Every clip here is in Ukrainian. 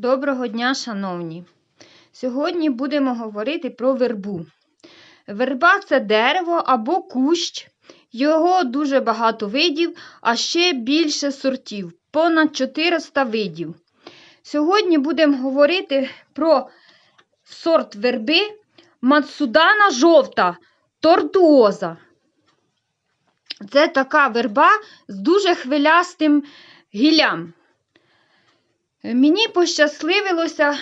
Доброго дня, шановні! Сьогодні будемо говорити про вербу. Верба це дерево або кущ. Його дуже багато видів, а ще більше сортів понад 400 видів. Сьогодні будемо говорити про сорт верби Мацудана жовта тортуоза. Це така верба з дуже хвилястим гіллям. Мені пощасливилося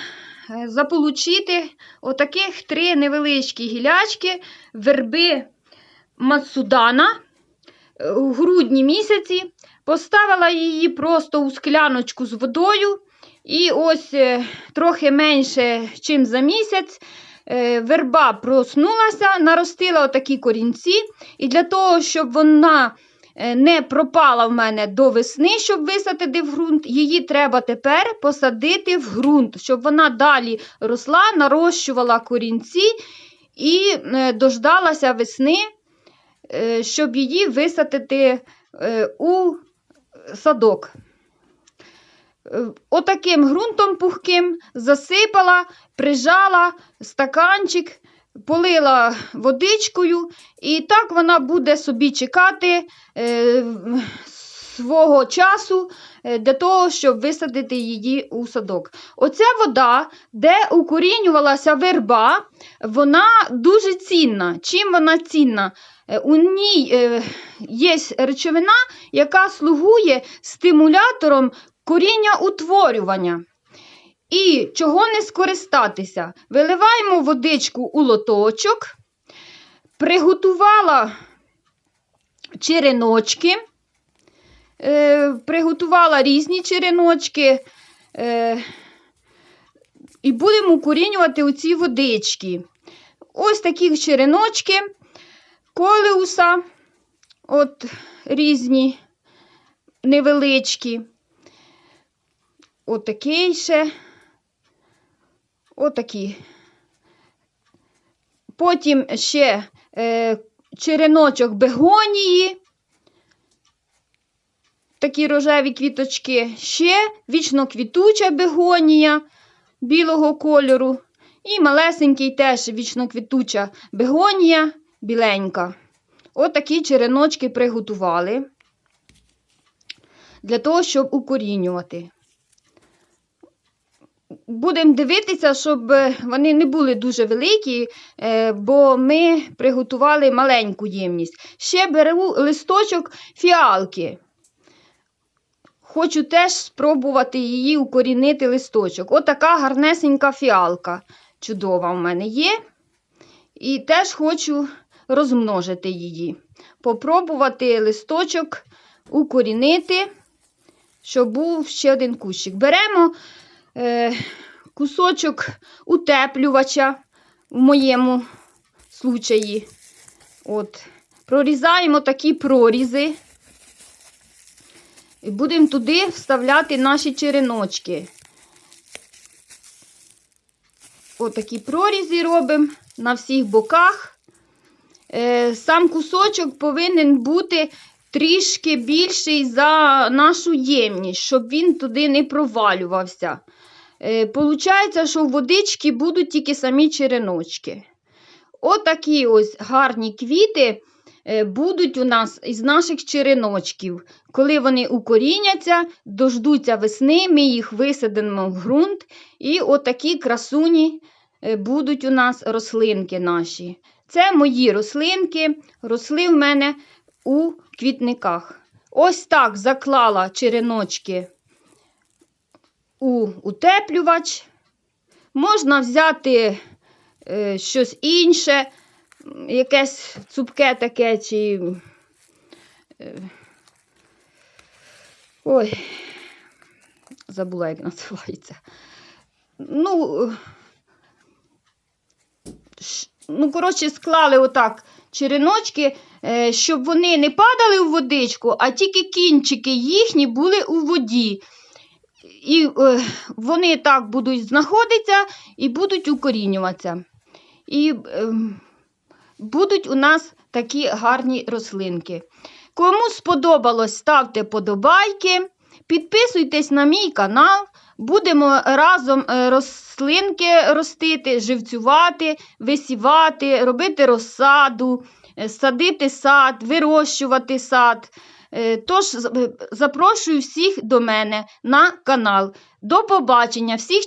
е, заполучити отаких три невеличкі гілячки верби Мацудана е, у грудні місяці. Поставила її просто у скляночку з водою. І ось е, трохи менше, ніж за місяць, е, верба проснулася, наростила отакі корінці. І для того, щоб вона е, не пропала в мене до весни, щоб висадити в ґрунт, її треба тепер посадити в ґрунт, щоб вона далі росла, нарощувала корінці і е, дождалася весни, е, щоб її висадити е, у садок. Е, Отаким ґрунтом пухким засипала, прижала стаканчик, полила водичкою, і так вона буде собі чекати е, свого часу е, для того, щоб висадити її у садок. Оця вода, де укорінювалася верба, вона дуже цінна. Чим вона цінна? Е, У ній е, є речовина, яка слугує стимулятором коріння утворювання. І чого не скористатися? Виливаємо водичку у лоточок, приготувала череночки, е, приготувала різні череночки. Е, і будемо укорінювати оці водички. Ось такі череночки, колеуса, от різні невеличкі. Отакий ще. Отакі. Потім ще е, череночок бегонії. Такі рожеві квіточки. Ще вічноквітуча бегонія білого кольору. І малесенький теж вічноквітуча бегонія біленька. Отакі череночки приготували для того, щоб укорінювати. Будемо дивитися, щоб е, вони не були дуже великі, е, бо ми приготували маленьку ємність. Ще беру листочок фіалки. Хочу теж спробувати її укорінити листочок. Отака гарнесенька фіалка чудова в мене є. І теж хочу розмножити її. Попробувати листочок укорінити, щоб був ще один кущик. Беремо е, кусочок утеплювача в моєму случаї. От. Прорізаємо такі прорізи. І будемо туди вставляти наші череночки. Отакі прорізи робимо на всіх боках. Е, Сам кусочок повинен бути трішки більший за нашу ємність, щоб він туди не провалювався. Е, Получається, що в водички будуть тільки самі череночки. Отакі ось гарні квіти е, будуть у нас із наших череночків. Коли вони укоріняться, дождуться весни, ми їх висадимо в ґрунт. І отакі красуні е, будуть у нас рослинки наші. Це мої рослинки, росли в мене у квітниках. Ось так заклала череночки у утеплювач. Можна взяти е, щось інше, якесь цупке таке, чи. Е, ой, забула, як називається. Ну, ну, коротше, склали отак череночки, е, щоб вони не падали у водичку, а тільки кінчики їхні були у воді. І е, вони так будуть знаходитися і будуть укорінюватися. І е, будуть у нас такі гарні рослинки. Кому сподобалось, ставте подобайки, підписуйтесь на мій канал, Будемо разом е, рослинки ростити, живцювати, висівати, робити розсаду, е, садити сад, вирощувати сад. Е, Тож запрошую всіх до мене на канал. До побачення! Всіх